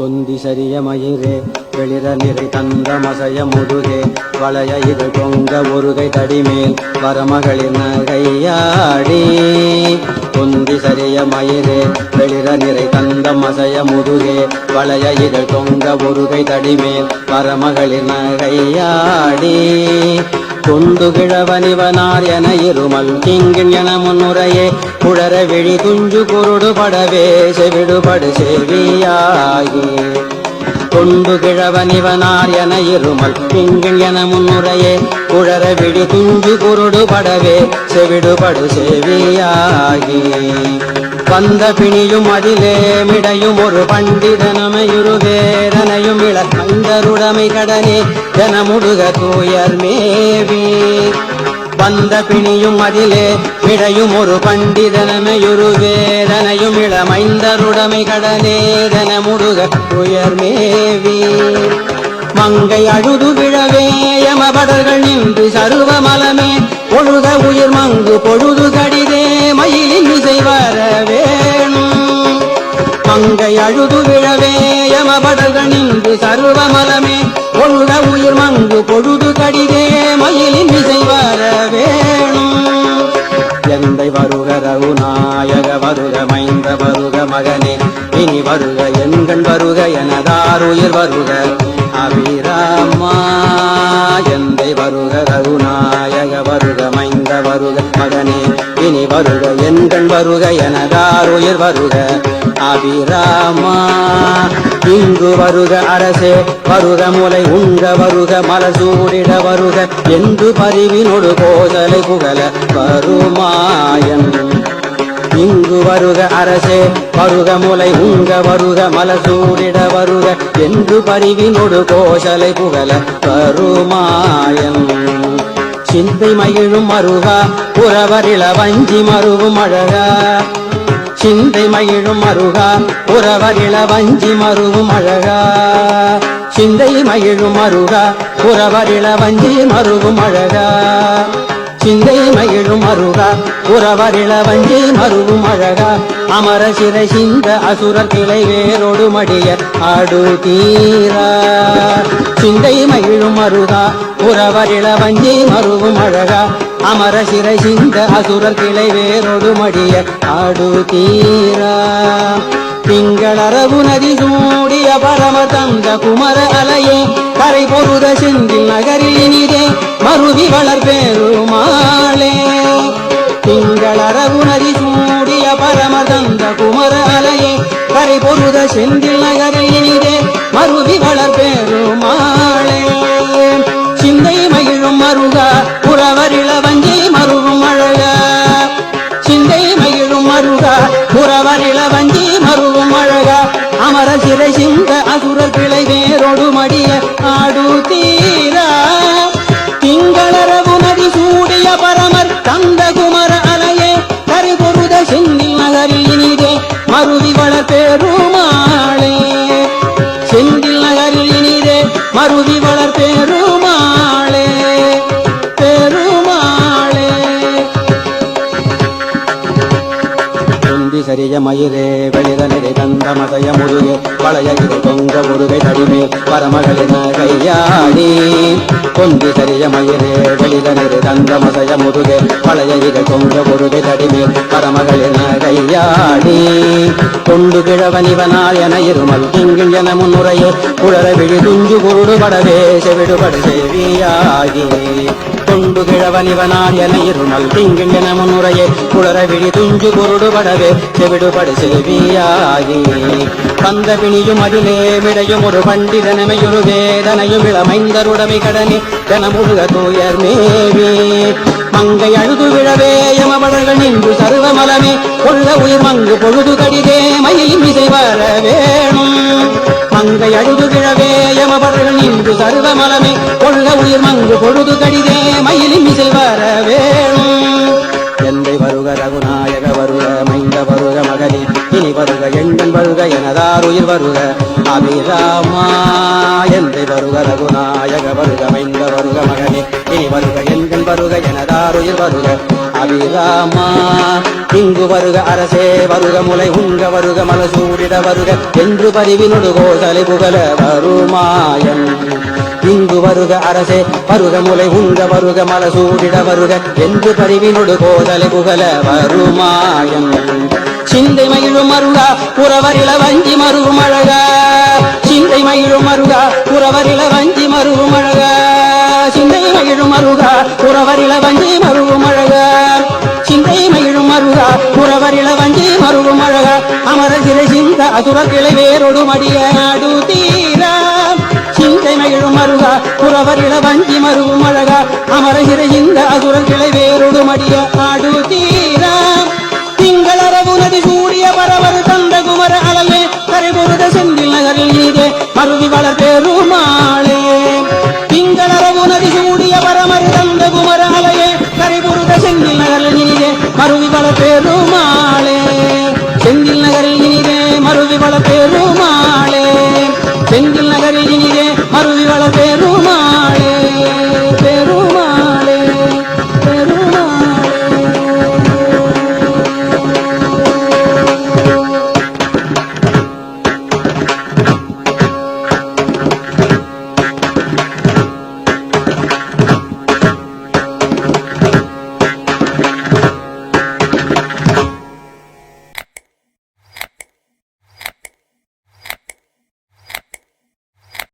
தொந்தி சரியமயிரே வெளிர நிறை தந்த மசைய முதுகே வளைய இது தொங்க ஒருகை தடிமேல் வரமகளின் நகையாடி. தொந்தி சரிய மயிரே வெளிர நிறை தந்த மசைய முதுகே வளைய இது தொங்க ஒருகை தடிமேல் வரமகளின் நகையாடி. கொண்டு கிழவனிவனார் என இருமல் திங்கின் என முன்னுரையே குழற விழி துஞ்சு குருடு படவே செவிடுபடு செவியாகி. கொண்டு கிழவனிவனார் என இருமல். திங்கள் என முன்னுரையே குழற விழி துஞ்சு குருடு படவே செவிடுபடு செவியாகி. வந்த பிணியும் அதிலே மிடையும் ஒரு பண்டிதனமையுரு வேதனையும் இள மந்தருடமை கடனே ஜனமுடுக தூயர் மேவி. வந்த பிணியும் அதிலே விடையும் ஒரு பண்டிதனமையொரு வேதனையும் இளமைந்தருடமை கடலேதன முருக துயர் மேவி. மங்கை அழுது விழவே யமபடர்கள் நின்று சருவ மலமே பொழுத உயிர் மங்கு பொழுது கடிதே மயிலின் இசை வர வேணும். மங்கை அழுது விழவே யமபடர்கள் நின்று சருவ மலமே பொழுத உயிர் மங்கு பொழுது மகனே இனி வருக எண்கள் வருக எனதாருயிர் வருக. அபிராமா எந்தை வருக ரகுநாயக வருக மைந்த வருக மகனே இனி வருக எண்கள் வருக எனதாருயிர் வருக. அபிராமா இங்கு வருக அரசே வருக முலை உண்க வருக மலசூடிட வருக. என்று பரிவினொடு கோதலை புகழ வருமாயன் இங்கு வருக அரசே வருக முலை உங்க வருக மலசூடிட வருக. என்று பரிவினொடு கோஷலை புகழ கருமாயன். சிந்தை மகிழும் மருகா புறவரிள வஞ்சி மருவும் அழகா. சிந்தை மகிழும் மருகா புறவரிள வஞ்சி மருவும் அழகா. சிந்தை மகிழும் மருகா புறவரிள வஞ்சி மருவும் அழகா. மகிழும் அருகா புறவரிள வஞ்சி மருவும் அழகா. அமர சிறை சிந்த அசுரர் கிளை வேரோடு மடிய ஆடு தீரா சிந்தை மகிழும் அருகா புறவரிள வஞ்சி மருவும் அழகா. அமர சிறை சிந்த அசுரர் கிளை வேரோடு மடிய ஆடு தீரா திங்களரவு நதி சூடிய பரம தந்த குமர அலையே கரை பொருத செந்தில் நகரினிதே மருவி வளர் பெருமாளே திங்களரவு நதி சூடிய பரமதந்த குமர அலையே கரை பொருத செந்தில் நகரினிதே மருவி வளர் பெருமாளே சிந்தை மகிழும் மருகா புறவரில வஞ்சி மருகும் அழக. சிந்தை மகிழும் மருகா புறவரில வஞ்சி மருகும் அழகா. அமர சிறை சிந்த அசுரர் கிளை வேரோடு மடிய ஆடு தீ பரமர் குமர அலையே கரி பொருத செந்தில் நகரில் இனிதே மருவி வளர் பெருமாளே. செந்தில் நகரில் இனிதே மருவி வளர் பெருமாளே. பெருமாளே. சரிய மயிரே வெளித கந்த தந்த மதய முருகே வளைய இது தொங்க முருகை தடிமேல் பரமகளின கையாடி தொந்தி சரிய மயிரே வெளித தந்த மதய முதுகே வளைய இது தொங்க முருகை தடிமேல் பரமகளின கையாடி கொண்டு கிழவனிவனால் என இருமல் திங்கில் என முன்னுரையே குழற விழி துஞ்சு குருடு படவே செவிடுபடு செவியாகி கொண்டு கிழவனிவனால் என இருநல் திங்கில் என முன்னுரையே. குளற விழி துஞ்சு பொருடுபடவே செவிடுபடு செல்வியாகி பந்த பிணியும் அதிலே விடையும் ஒரு பண்டிதனமையொரு வேதனையும் இளமைந்தருடமை கடனே. தனமுழுக தூயர் மேவி. மங்கை அழுது விழவே யமபடர்கள் நின்று சர்வமலமே கொள்ள உயிர் மங்கு பொழுது கடிதே மயில் இசை வர வேணும். மங்கை அழுது விழவே யமபடர்கள் நின்று சர்வமலமே உயிர் மங்கு பொழுது கடிதே மயிலின் இசை வர வேணும். எந்தை வருக ரகுநாயக வருக மைந்த வருக மகனே இனி வருக எண்டன் வருக எனதார் உயிர் வருக. அபிராமா எந்தை வருக ரகுநாயக வருக மைந்த வருக மகனே இனி வருக எண்கள் வருக எனதார் உயிர் வருக. அபிராமா இங்கு வருக அரசே வருக முலை உங்க வருக மலசூடிட வருக என்று பரிவினொடு கோசலை புகழ வருமாயன். இங்கு வருக அரசே வருக முலை உங்க வருக மலசூடிட வருக. என்று பரிவினொடு கோதலை புகழ வருமாயம் சிந்தை மகிழும் மருகா புறவரில வஞ்சி மருகும் அழகா. சிந்தை மகிழும் மருகா புறவரில வஞ்சி மருகும் அழகா. சிந்தை மகிழும் மருகா புறவரில வஞ்சி மருகும் அழகா. சிந்தை மகிழும் மருகா புறவரில வஞ்சி மருகும் அழகா. அமர சிறை சிந்த அசுர கிளை வேறொடு மடிய நாடு தீரா சிந்தை மகிழும் மருகா புறவரில வஞ்சி மருவும் அழகா அமரகிற இந்த சிந்த கிளை வேறொடு மடிய நாடு தீரா. திங்களரவு நதி கூடிய பரவர் தந்த குமர அலலே கரைபுரத செந்தில் நகரில் ஈதே மருவி வளர் பெருமாளே. திங்களரவு நதி கூடிய பரமர் தந்த குமர அலையே கரைபுரத செந்தில் நகரில் ஈதே மருவி வளர் பெருமாளே.